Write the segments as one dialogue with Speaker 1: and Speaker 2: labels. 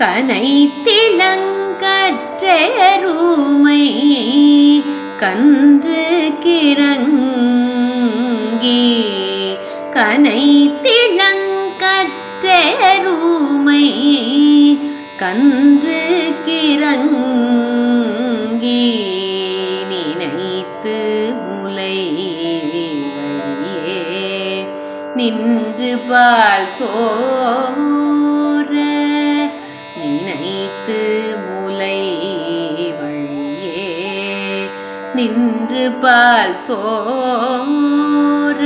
Speaker 1: நனைத்திளங்கற்றருமை கன்று கிறங்கி. கனைத்திளங்கற்றருமை கன்று கிறங்கி. நினைத்து முலையே நின்று பால் சோ நினைத்து முலை வழியே நின்று பால் சோர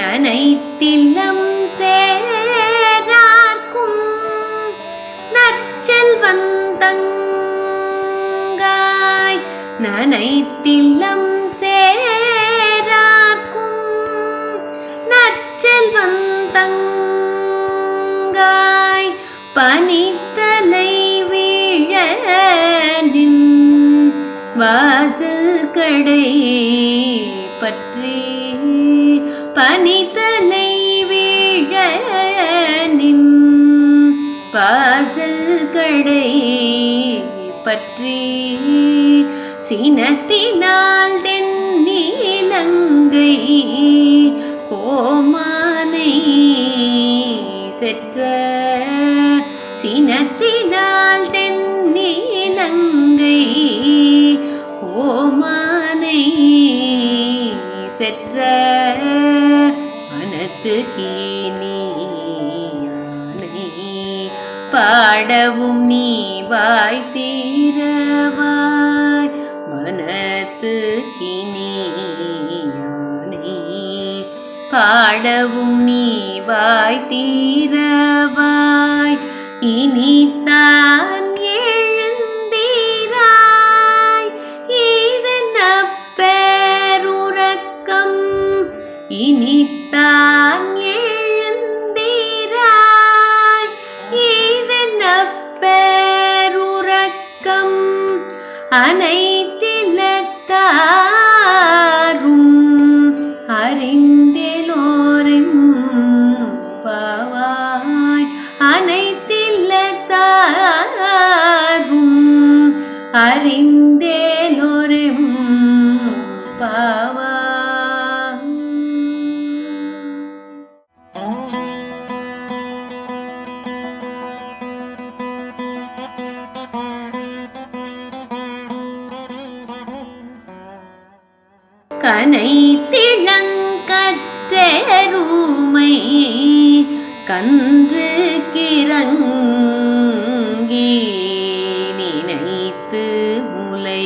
Speaker 1: நனைத்தில்லம் சேரார்க்கும் நச்சல் வந்தங்காய். நனைத்தில்லம் சேரார்க்கும் நற்செல்வந்தங்காய் பனித்தலை வாசல் கடை பற்றி பனித்தலை வீழ நின் வாசல் கடை பற்றி சினத்தினால் தென்னிலங்கை கோமானை செற்ற சினத்தினால் தென்னிலங்கை செற்ற மனத்து கீனியானை பாடவும் நீ வாய் தீரவாய். மனத்து கினியானை பாடவும் நீ வாய் தீரவாய். இனித்தாய் அனைத்திலத்தாரும் அறிந்தெலோரும் பவாய் அனைத்திலத்தாரும் அறிந்தேலோரும் பா கனை திளங்கற்றூமை கன்று கிறங்கி நினைத்து முலை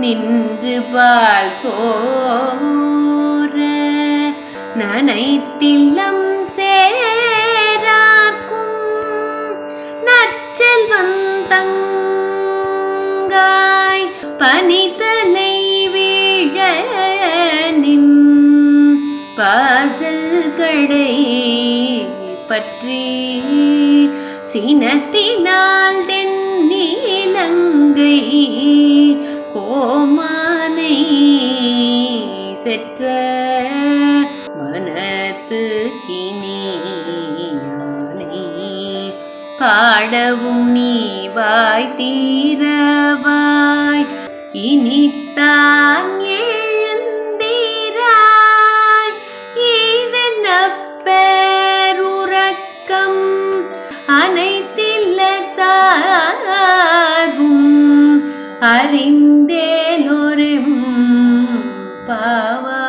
Speaker 1: நின்று பால் சோர நனைத்தில்லம் பற்றி சினத்தினால் தென்னிலங்கை கோமானை செற்ற மனத்து கினியானை பாடவும் நீ வாய் தீரவாய் இனித்தான் வணக்கம். அனைத்தில்லத்தார்வும் அறிந்தேலொரு பாவம்